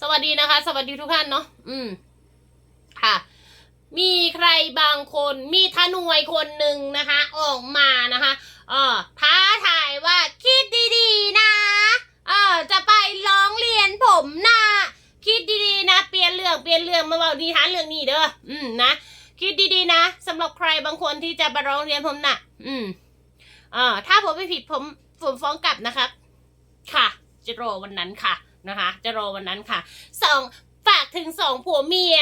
สวัสดีนะคะ สวัสดีทุกท่านเนาะอืมค่ะ มีใครบางคนมีทนวยคนหนึ่งนะคะ ออกมานะคะเออท้าทายว่าคิดดีๆนะเออจะไปร้องเรียนผมนะคิดดีๆนะเปลี่ยนเรื่องเปลี่ยนเรื่องมาเบาดีทานเรื่องนี้เด้ออืมนะคิดดีๆนะสำหรับใครบางคนที่จะไปร้องเรียนผมนะ่ะ อืมเออถ้าผมไม่ผิดผมผมฟ้องกลับนะครับ ค่ะ จะรอวันนั้นค่ะ นะคะ จะรอวันนั้นค่ะสองฝากถึงสองผัวเมีย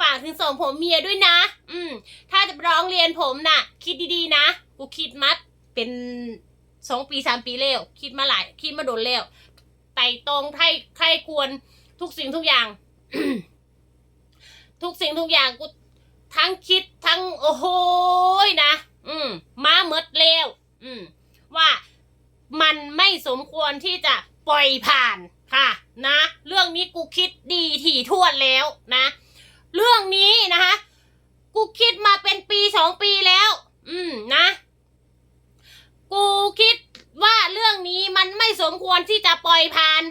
ฝากถึงสองผัวเมียด้วยนะ อืม ถ้าจะร้องเรียนผมน่ะ คิดดีๆนะกูคิดมาเป็นสองปีสามปีแล้วคิดมาหลายคิดมาโดนแล้วไต่ตรงไทยใครควรทุกสิ่งทุกอย่าง ทุกสิ่งทุกอย่างกูทั้งคิดทั้งโอ้โหนะอืมมาเมดแล้วอืม ว่ามันไม่สมควรที่จะปล่อยผ่าน ค่ะนะ เรื่องนี้กูคิดดีถี่ถ้วนแล้วนะ เรื่องนี้นะคะ กูคิดมาเป็นปีสองปีแล้ว อืมนะ กูคิดว่าเรื่องนี้มันไม่สมควรที่จะปล่อยผ่าน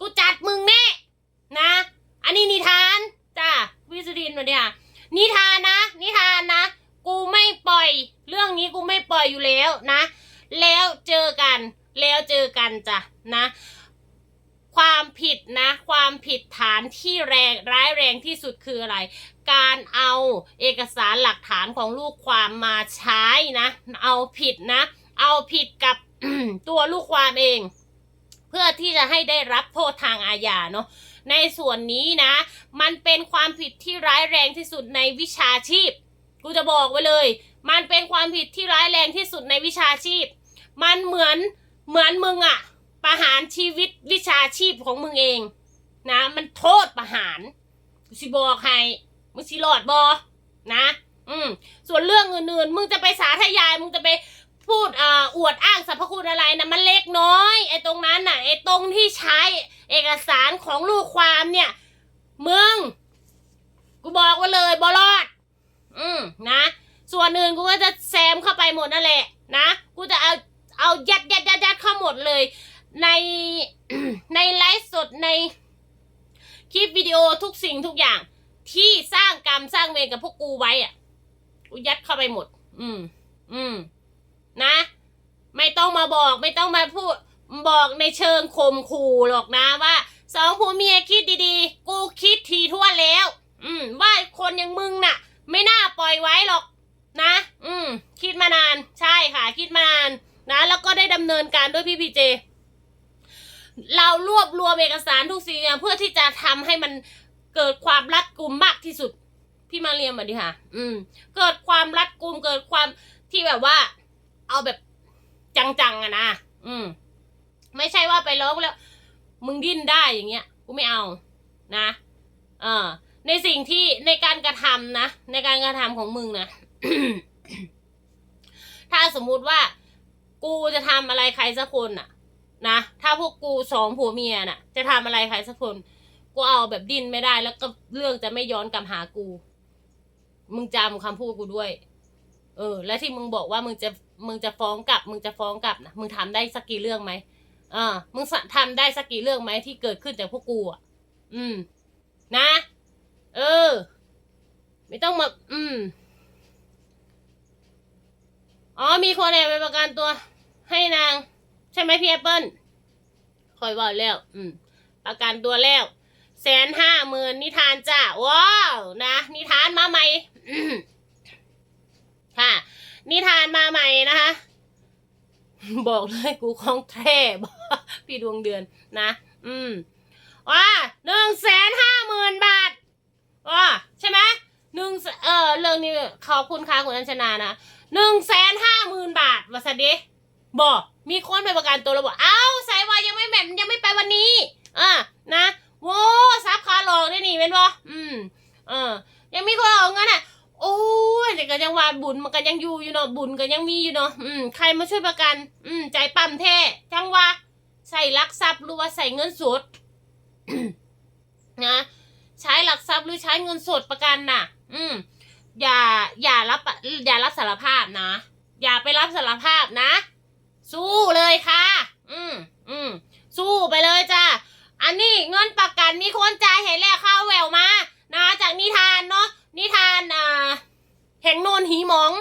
กูจัดมึงแน่นะ อันนี้นิทานจ้าวิสุรินทร์มาเนี่ยนิทานนะ นิทานนะ กูไม่ปล่อย เรื่องนี้กูไม่ปล่อยอยู่แล้วนะ แล้วเจอกัน แล้วเจอกันจ้ะนะ ความผิดนะ ความผิดฐานที่แรงร้ายแรงที่สุดคืออะไร การเอาเอกสารหลักฐานของลูกความมาใช้นะ เอาผิดนะ เอาผิดกับตัวลูกความเอง เพื่อที่จะให้ได้รับโทษทางอาญาเนาะในส่วนนี้นะ มันเป็นความผิดที่ร้ายแรงที่สุดในวิชาชีพ กูจะบอกไว้เลย มันเป็นความผิดที่ร้ายแรงที่สุดในวิชาชีพ มันเหมือนเหมือนมึงอะ ประหารชีวิตวิชาชีพของมึงเองนะ มันโทษประหารกูสิบอกให้มึงสิรอดบอนะ อืม ส่วนเรื่องอื่นๆ มึงจะไปสาธยาย มึงจะไปพูดอ่าอวดอ้างสรรพคุณอะไรนะมันเล็กน้อย ไอ้ตรงนั้นน่ะไอ้ตรงที่ใช้เอกสารของลูกความเนี่ย มึง กูบอกไว้เลยบอรอด อืมนะ ส่วนอื่นกูก็จะแซมเข้าไปหมดนั่นแหละ นะ กูจะเอาเอายัดยัดยัดยัดเข้าหมดเลย ในในไลฟ์สดในคลิปวิดีโอทุกสิ่งทุกอย่าง ที่สร้างกรรมสร้างเวรกับพวกกูไว้อะกูยัดเข้าไปหมด อืม อืม นะ ไม่ต้องมาบอกไม่ต้องมาพูดบอกในเชิงข่มขู่หรอกนะว่าสองผัวเมียคิดดีๆ กูคิดทีทั่วแล้ว อืม ว่าคนอย่างมึงน่ะ ไม่น่าปล่อยไว้หรอก นะ อืม คิดมานาน ใช่ค่ะ คิดมานาน นะ แล้วก็ได้ดำเนินการด้วยพี่พีเจ เรารวบรวมเอกสารทุกสิ่งอย่างเพื่อที่จะทำให้มันเกิด ความรัดกุมมากที่สุด พี่มาเรียมมาดิค่ะ อืม เกิดความรัดกุมเกิดความที่แบบว่า เอาแบบจังๆอะนะอืม ไม่ใช่ว่าไปร้องแล้ว มึงดิ้นได้อย่างเงี้ยกูไม่เอานะเออในสิ่งที่ในการกระทำนะในการกระทำของมึงนะถ้าสมมุติว่ากูจะทำอะไรใครสักคนน่ะนะถ้าพวกกูสองผัวเมียน่ะ จะทำอะไรใครสักคน กูเอาแบบดิ้นไม่ได้ แล้วก็เรื่องจะไม่ย้อนกลับหากู มึงจำคำพูดกูด้วย เออ และที่มึงบอกว่ามึงจะมึงจะฟ้องกลับ มึงจะฟ้องกลับนะมึงทำได้สักกี่เรื่องไหมเออมึงสะทำได้สักกี่เรื่องไหมที่เกิดขึ้นจากพวกกูอะอืม นะ เออ ไม่ต้องมา อืมอ๋อ มีคนแอบไปประกันตัว ให้นาง ใช่ไหมพี่แอปเปิลคอยบอกแล้ว อืม ประกันตัวแล้ว แสนห้าหมื่นนิทานจ้าว้าวนะนิทานมาใหม่ค่ะ นิทานมาใหม่นะคะ บอกเลยกูคล้องแท้บอกพี่ดวงเดือนนะ อืมว่าหนึ่งแสนห้าหมื่นบาทว่าใช่ไหมหนึ่งเออเรื่องนี้ขอบคุณค่ะคุณอัญชนานะหนึ่งแสนห้าหมื่นบาทวาสดีบอกมีคนไปประกันตัวแล้วบอกเอ้าสายวายยังไม่แบบยังไม่ไปวันนี้อะนะ โว้ซับคาหลอกได้นี่เป็นบ่อืมเออ ยังมีคนเอาเงินอะโอ้ยแต่ก็ยังว่าบุญมันก็ยังอยู่อยู่เนาะบุญก็ยังมีอยู่เนาะอืมใครมาช่วยประกัน อืมใจปั๊มแท้จังว่าใส่ลักทรัพย์หรือว่าใส่เงินสดนะใช้หลักทรัพย์หรือใช้เงินสดประกันน่ะ อืมอย่าอย่ารับอย่ารับสารภาพนะ อย่าไปรับสารภาพนะ สู้เลยค่ะ อืมอืมสู้ไปเลยจ้า อันนี้เงินประกันมีคนจ่ายให้แล้วข้าวแววมานะจากนิทานเนาะนิทานอ่าแห่งโนนหีมอง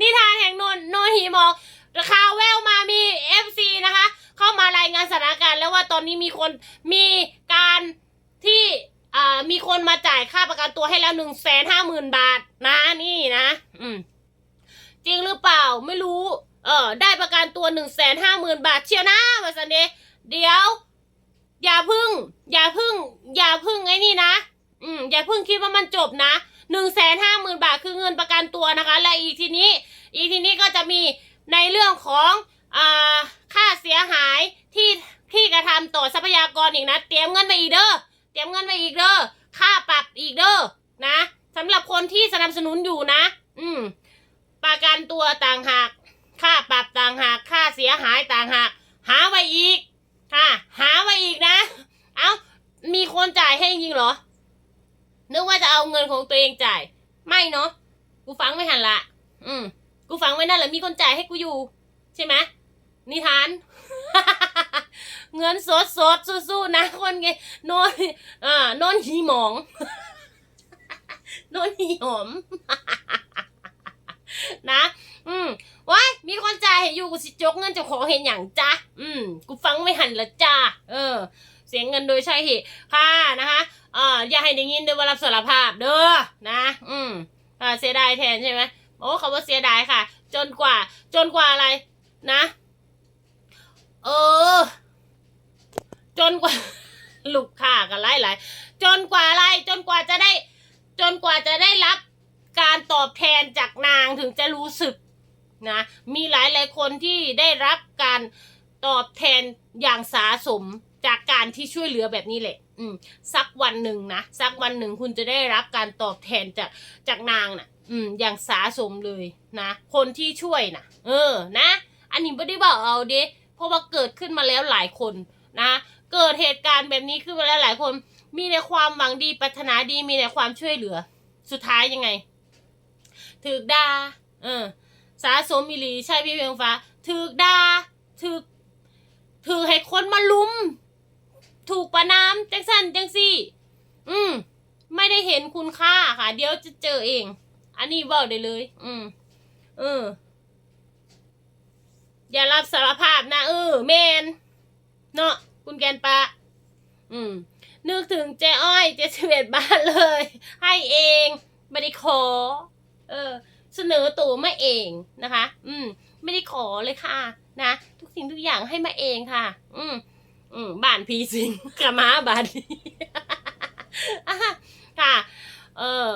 นิทานแห่งโนนโนนหีมองข่าวแววมามีเอฟซีนะคะ เข้ามารายงานสถานการณ์แล้วว่าตอนนี้มีคนมีการที่อ่ามีคนมาจ่ายค่าประกันตัวให้แล้วหนึ่งแสนห้าหมื่นบาทนะนี่นะ อืมจริงหรือเปล่าไม่รู้ เออได้ประกันตัวหนึ่งแสนห้าหมื่นบาทเชียวนะวาสันเด เดี๋ยว อย่าพึ่ง อย่าพึ่ง อย่าพึ่งไอ้นี่นะ อืม อย่าพึ่งคิดว่ามันจบนะหนึ่งแสนห้าหมื่นบาทคือเงินประกันตัวนะคะ และอีกทีนี้ อีกทีนี้ก็จะมีในเรื่องของอ่าค่าเสียหายที่ที่กระทำต่อทรัพยากรอีกนะ เตรียมเงินมาอีกเด้อ เตรียมเงินมาอีกเด้อ ค่าปรับอีกเด้อ นะสำหรับคนที่สนับสนุนอยู่นะ อืม ประกันตัวต่างหาก ค่าปรับต่างหาก ค่าเสียหายต่างหาก หาไว้อีก ค่ะ หาไว้อีกนะ เอ้า มีคนจ่ายให้จริงเหรอ นึกว่าจะเอาเงินของตัวเองจ่าย ไม่เนาะ กูฟังไม่หันละ อืม กูฟังไว้นั่นแหละมีคนจ่ายให้กูอยู่ ใช่ไหมนิทาน เงินสดสดสู้ๆนะ คนไงโนนอ่าโนนหีหมองโนนหีหอม นะ อืมว้ายมีคนจ่ายให้อยู่กูสิจกเงินเจ้าของเห็นอย่างจ้า อืม กูฟังไม่หันละจ้า เออ เสียงเงินโดยใช่เหตุค่ะนะคะเอออย่าให้ได้ยินด้วยว่ารับสารภาพเด้อ นะ อืมอ่าเสียดายแทนใช่ไหมโอ้เขาว่าเสียดายค่ะ จนกว่า จนกว่าอะไร นะ เออ จนกว่า ลูกค้ากันไล่หลายจนกว่าอะไร จนกว่าจะได้ จนกว่าจะได้รับการตอบแทนจากนางถึงจะรู้สึกนะ มีหลายหลายคนที่ได้รับการ ตอบแทนอย่างสาสมจากการที่ช่วยเหลือแบบนี้แหละ อืมสักวันหนึ่งนะสักวันหนึ่งคุณจะได้รับการตอบแทนจากจากนางน่ะ อืม อย่างสาสมเลยนะ คนที่ช่วยนะเออ นะ อันนี้ไม่ได้บอกเอาเด้เพราะว่าเกิดขึ้นมาแล้วหลายคนนะ เกิดเหตุการณ์แบบนี้ขึ้นมาแล้วหลายคน มีแต่ความหวังดีปรารถนาดีมีแต่ความช่วยเหลือ สุดท้ายยังไงถือกดาเออ สาสมมิลีใช่พี่เพียงฟ้าถือกดาถือก ถือให้คนมาลุม ถูกประนามจังสันจังสี่ อืม ไม่ได้เห็นคุณค่าค่ะ เดี๋ยวจะเจอเอง อันนี้บอกได้เลย อืม เออ อย่ารับสารภาพนะเออแมน เนาะคุณแกนปะ อืม นึกถึงเจ้อ้อยเจสเวตบ้านเลย ให้เองไม่ได้ขอ เออ เสนอตัวมาเองนะคะ อืม ไม่ได้ขอเลยค่ะ นะ สิ่งทุกอย่างให้มาเองค่ะ อืมอืมบ้านพีสิงกระม้าบานค่ะ เออ